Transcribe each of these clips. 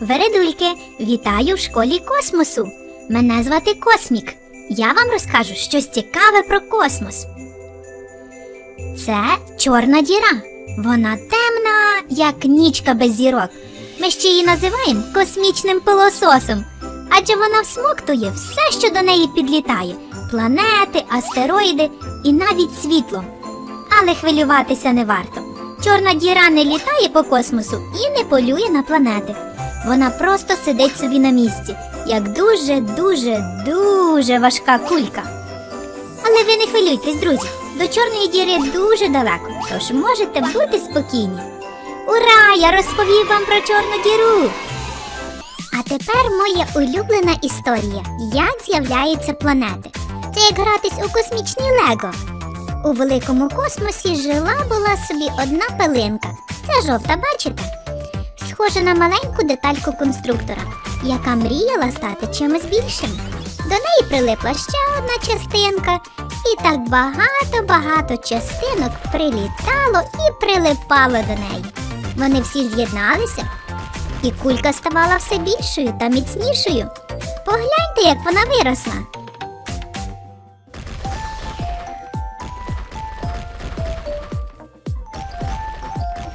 Вередульки, вітаю в школі космосу. Мене звати Космік. Я вам розкажу щось цікаве про космос. Це чорна діра. Вона темна, як нічка без зірок. Ми ще її називаємо космічним пилососом, адже вона всмоктує все, що до неї підлітає: планети, астероїди і навіть світло. Але хвилюватися не варто. Чорна діра не літає по космосу і не полює на планети. Вона просто сидить собі на місці, як дуже, дуже, дуже важка кулька. Але ви не хвилюйтесь, друзі. До чорної діри дуже далеко, тож можете бути спокійні. Ура! Я розповів вам про чорну діру. А тепер моя улюблена історія: як з'являються планети. Це як гратись у космічні лего. У великому космосі жила була собі одна пилинка. Це жовта, бачите? Схожа на маленьку детальку конструктора, яка мріяла стати чимось більшим. До неї прилипла ще одна частинка, і так багато-багато частинок прилітало і прилипало до неї. Вони всі з'єдналися, і кулька ставала все більшою та міцнішою. Погляньте, як вона виросла.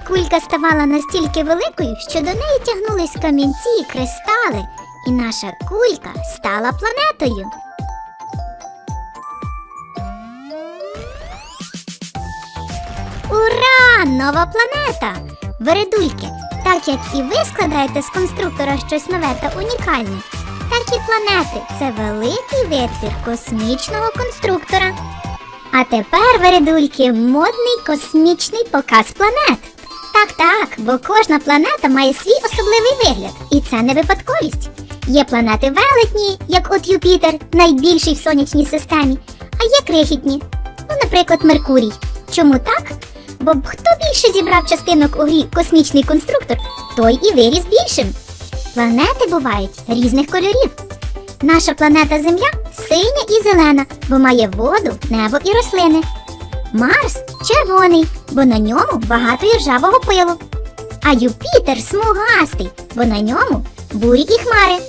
Кулька ставала настільки великою, що до неї тягнулись камінці і кристали, і наша кулька стала планетою. Ура! Нова планета! Вередульки! Так як і ви складаєте з конструктора щось нове та унікальне, так і планети це великий витвір космічного конструктора. А тепер, вередульки, модний космічний показ планет. Так, так, бо кожна планета має свій особливий вигляд, і це не випадковість. Є планети велетні, як от Юпітер, найбільший в сонячній системі, а є крихітні, ну, наприклад, Меркурій. Чому так? Бо хто більше зібрав частинок у грі космічний конструктор, той і виріс більшим. Планети бувають різних кольорів. Наша планета Земля синя і зелена, бо має воду, небо і рослини. Марс червоний, бо на ньому багато іржавого пилу. А Юпітер смугастий, бо на ньому бурі і хмари.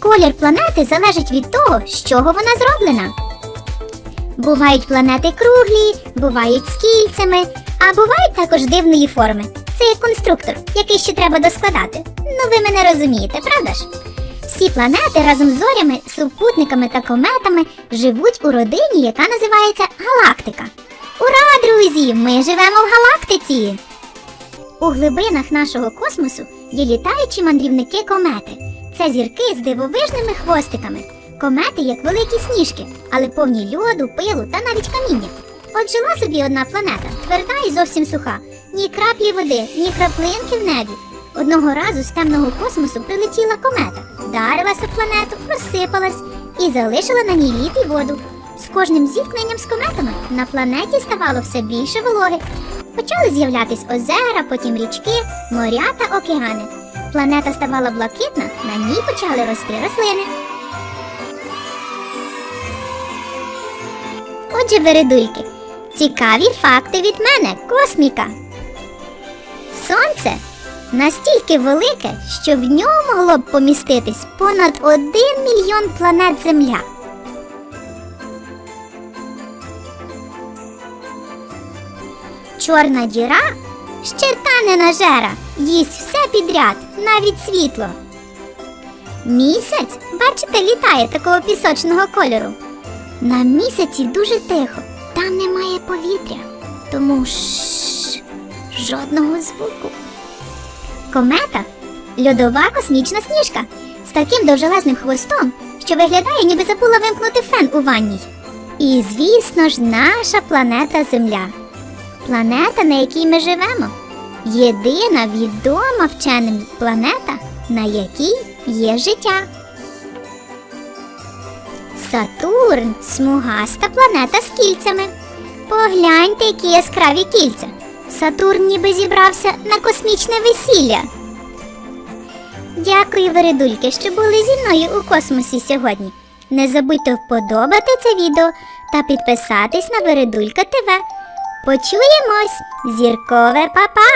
Колір планети залежить від того, з чого вона зроблена. Бувають планети круглі, бувають з кільцями, а бувають також дивної форми. Це як конструктор, який ще треба доскладати. Ну ви мене розумієте, правда ж? Всі планети разом з зорями, супутниками та кометами живуть у родині, яка називається галактика. Ура, друзі! Ми живемо в галактиці! У глибинах нашого космосу є літаючі мандрівники комети. Це зірки з дивовижними хвостиками. Комети як великі сніжки, але повні льоду, пилу та навіть каміння. От жила собі одна планета, тверда і зовсім суха, ні краплі води, ні краплинки в небі. Одного разу з темного космосу прилетіла комета, вдарилася в планету, розсипалась і залишила на ній лід і воду. З кожним зіткненням з кометами на планеті ставало все більше вологи. Почали з'являтись озера, потім річки, моря та океани. Планета ставала блакитна, на ній почали рости рослини. Отже, вередульки, цікаві факти від мене, косміка. Сонце настільки велике, що в ньому могло б поміститись понад один мільйон планет Земля. Чорна діра щерта не нажера, їсть все підряд, навіть світло. Місяць, бачите, літає такого пісочного кольору. На місяці дуже тихо, там немає повітря, тому шш, жодного звуку. Комета льодова космічна сніжка з таким довжелезним хвостом, що виглядає, ніби забула вимкнути фен у ванній. І, звісно ж, наша планета Земля. Планета, на якій ми живемо. Єдина відома вченим планета, на якій є життя. Сатурн смугаста планета з кільцями. Погляньте, які яскраві кільця. Сатурн ніби зібрався на космічне весілля. Дякую, вередульки, що були зі мною у космосі сьогодні. Не забудьте вподобати це відео та підписатись на Вередулька ТВ. Почуємось! Зіркове па-па!